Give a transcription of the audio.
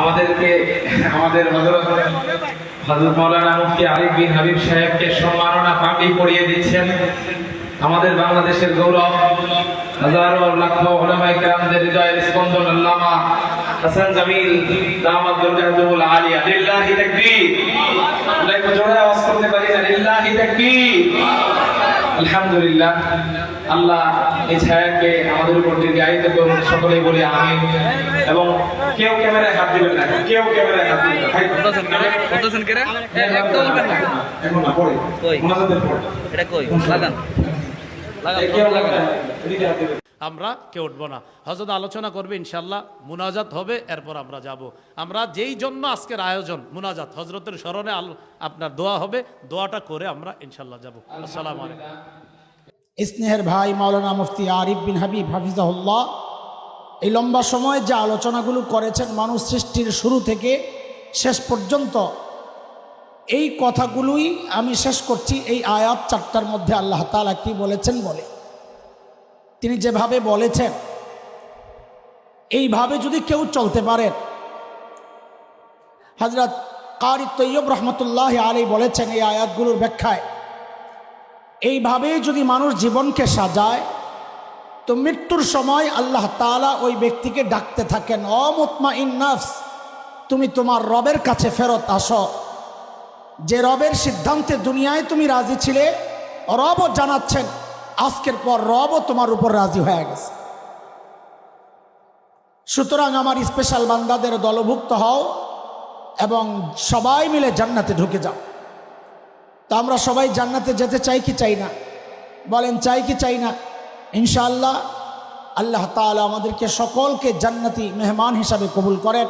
আমাদেরকে, আমাদের হজরত হজরত মৌলানা মুফতি আরিফ বিন হাবিব সাহেবকে সম্মাননা পাগড়ি পরিয়ে দিচ্ছেন। আমাদের বাংলাদেশের গৌরব, হাজারো লাখ ওলামায়ে কেরামদের হৃদয়ের স্পন্দন আল্লামা হাসান জামিল দামাত দুর্গাতুল আলিয়া। লিল্লাহি তাকবীর। একটু জোরে আওয়াজ করতে পারি না। লিল্লাহি তাকবীর। আলহামদুলিল্লাহ আল্লাহ এই ছায়াকে আমাদের উপর দীর্ঘায়িত করুন সকলেই বলি আমি এবং কেউ ক্যামেরায় হাত দিবেন না কেউ ক্যামেরায় হাত দিবেন না পরে। এটা কই? লাগান। লাগান কেউ লাগান। আমরা কেউ উঠবো না। হজরত আলোচনা করবে ইনশাল্লাহ মুনাজাত হবে, এরপর আমরা যাব। আমরা যেই জন্য আজকের আয়োজন, মুনাজাত হজরতের স্মরণে আপনার দোয়া হবে, দোয়াটা করে আমরা ইনশাল্লাহ যাব। আসসালামু স্নেহের ভাই মাওলানা মুফতি আরিফ বিন হাবিব হাফিজাহুল্লাহ, এই লম্বা সময় যে আলোচনাগুলো করেছেন মানুষ সৃষ্টির শুরু থেকে শেষ পর্যন্ত, এই কথাগুলোই আমি শেষ করছি। এই আয়াত চারটার মধ্যে আল্লাহ তালা কি বলেছেন বলে। তিনি যেভাবে বলেছেন, এইভাবে যদি কেউ চলতে পারেন হজরত কারি তৈয়ব রহমতুল্লাহ আলী বলেছেন এই আয়াতগুলোর ব্যাখ্যায়, এইভাবে যদি মানুষ জীবনকে সাজায়, তো মৃত্যুর সময় আল্লাহ তাআলা ওই ব্যক্তিকে ডাকতে থাকেন অমুতমা ইন্নাফস তুমি তোমার রবের কাছে ফেরত আসো। যে রবের সিদ্ধান্তে দুনিয়ায় তুমি রাজি ছিলে, রবও জানাচ্ছেন আজকের পর রবও তোমার উপর রাজি হয়ে গেছে। সুতরাং আমার স্পেশাল বান্দাদের দলভুক্ত হও এবং সবাই মিলে জান্নাতে ঢুকে যাও। তা আমরা সবাই জান্নাতে যেতে চাই কি চাই না? বলেন, চাই কি চাই না? ইনশাআল্লাহ আল্লাহ তাআলা আমাদেরকে সকলকে জান্নাতি মেহমান হিসাবে কবুল করেন।